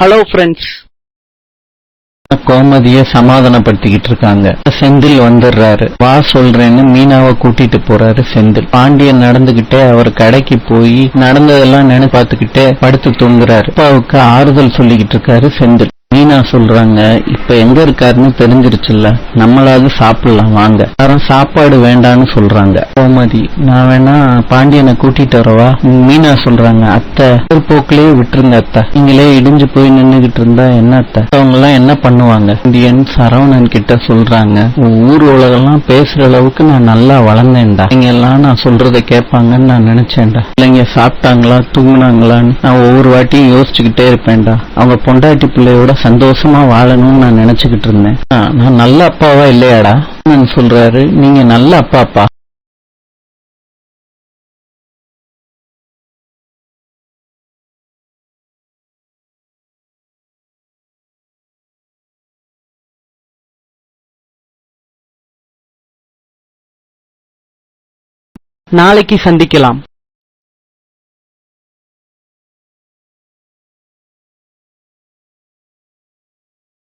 Hello friends கோமதிய சமாதானப்படுத்திக்கிட்டு இருக்காங்க செந்தில் வந்துடுறாரு. வா சொல்றேன்னு மீனாவை கூட்டிட்டு போறாரு செந்தில். பாண்டியன் நடந்துகிட்டே அவர் கடைக்கு போய் நடந்ததெல்லாம் நினைப்பாத்துக்கிட்டே பார்த்துக்கிட்டே படுத்து தூங்குறாரு. அப்பாவுக்கு ஆறுதல் சொல்லிக்கிட்டு இருக்காரு செந்தில். மீனா சொல்றாங்க இப்ப எங்க இருக்காருன்னு தெரிஞ்சிருச்சுல்ல நம்மளாவது சாப்பிடலாம் வாங்க. யாரும் சாப்பாடு வேண்டான்னு சொல்றாங்க. கோமதி நான் வேணா பாண்டியனை கூட்டிட்டு வரவா? மீனா சொல்றாங்க அத்தை ஒரு போக்கிலேயே விட்டுருங்க அத்தை. நீங்களே இடிஞ்சு போய் நின்னுகிட்டு இருந்தா என்ன அத்தை? அவங்க எல்லாம் என்ன பண்ணுவாங்க? இந்தியன் சரவணன் கிட்ட சொல்றாங்க ஊர் உலகெல்லாம் பேசுற அளவுக்கு நான் நல்லா வளர்ந்தேன்டா. நீங்க எல்லாம் நான் சொல்றதை கேட்பாங்கன்னு நான் நினைச்சேன்டா. இல்லைங்க சாப்பிட்டாங்களா தூங்குனாங்களான்னு நான் ஒவ்வொரு வாட்டியும் யோசிச்சுக்கிட்டே இருப்பேன்டா. அவங்க பொண்டாட்டி பிள்ளையோட சந்தோஷமா வாழணும்னு நான் நினைச்சுக்கிட்டு இருந்தேன். நான் நல்ல அப்பாவா இல்லையாடா? நான் சொல்றாரு நீங்க நல்ல அப்பாப்பா. நாளைக்கு சந்திக்கலாம்.